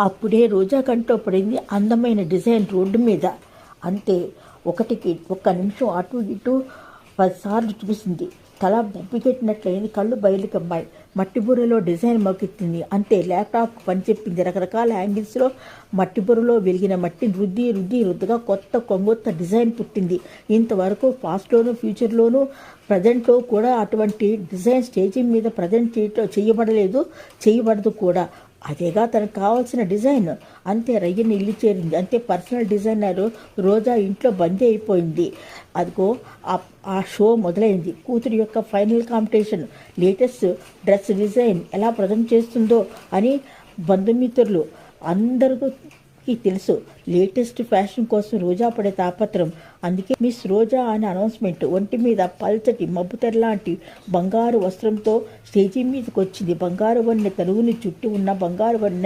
అప్పుడే రోజా కంట్లో పడింది అందమైన డిజైన్ రోడ్డు మీద. అంతే ఒకటికి ఒక్క నిమిషం అటు ఇటు పదిసార్లు చూసింది. తల బొబ్బికెట్టినట్లయింది కళ్ళు బయలుకమ్మాయి. మట్టి బుర్రలో డిజైన్ మొకెత్తింది అంతే ల్యాప్టాప్ పని చెప్పింది. రకరకాల యాంగిల్స్లో మట్టి బుర్రలో వెలిగిన మట్టి రుద్ది రుద్ది రుద్దుగా కొత్త కొంగొత్త డిజైన్ పుట్టింది. ఇంతవరకు పాస్ట్లోను ఫ్యూచర్లోనూ ప్రజెంట్లో కూడా అటువంటి డిజైన్ స్టేజింగ్ మీద ప్రజెంట్ చేయటం చేయబడలేదు చేయబడదు కూడా. అదేగా తనకు కావాల్సిన డిజైన్. అంతే రయ్యని ఇల్లు చేరింది. అంతే పర్సనల్ డిజైనర్ రోజా ఇంట్లో బందీ అయిపోయింది. అదిగో ఆ- షో మొదలైంది. కూతురు యొక్క final competition latest dress design ఎలా ప్రజెంట్ చేస్తుందో అని బంధుమిత్రులు అందరికీ తెలుసు. లేటెస్ట్ ఫ్యాషన్ కోసం రోజా పడే తాపత్రం. అందుకే మిస్ రోజా అనే అనౌన్స్మెంట్ ఒంటి మీద పల్చటి మబ్బుతెర లాంటి బంగారు వస్త్రంతో స్టేజీ మీదకి వచ్చింది బంగారు వన్నె తలువుని చుట్టూ ఉన్న బంగారు వన్నె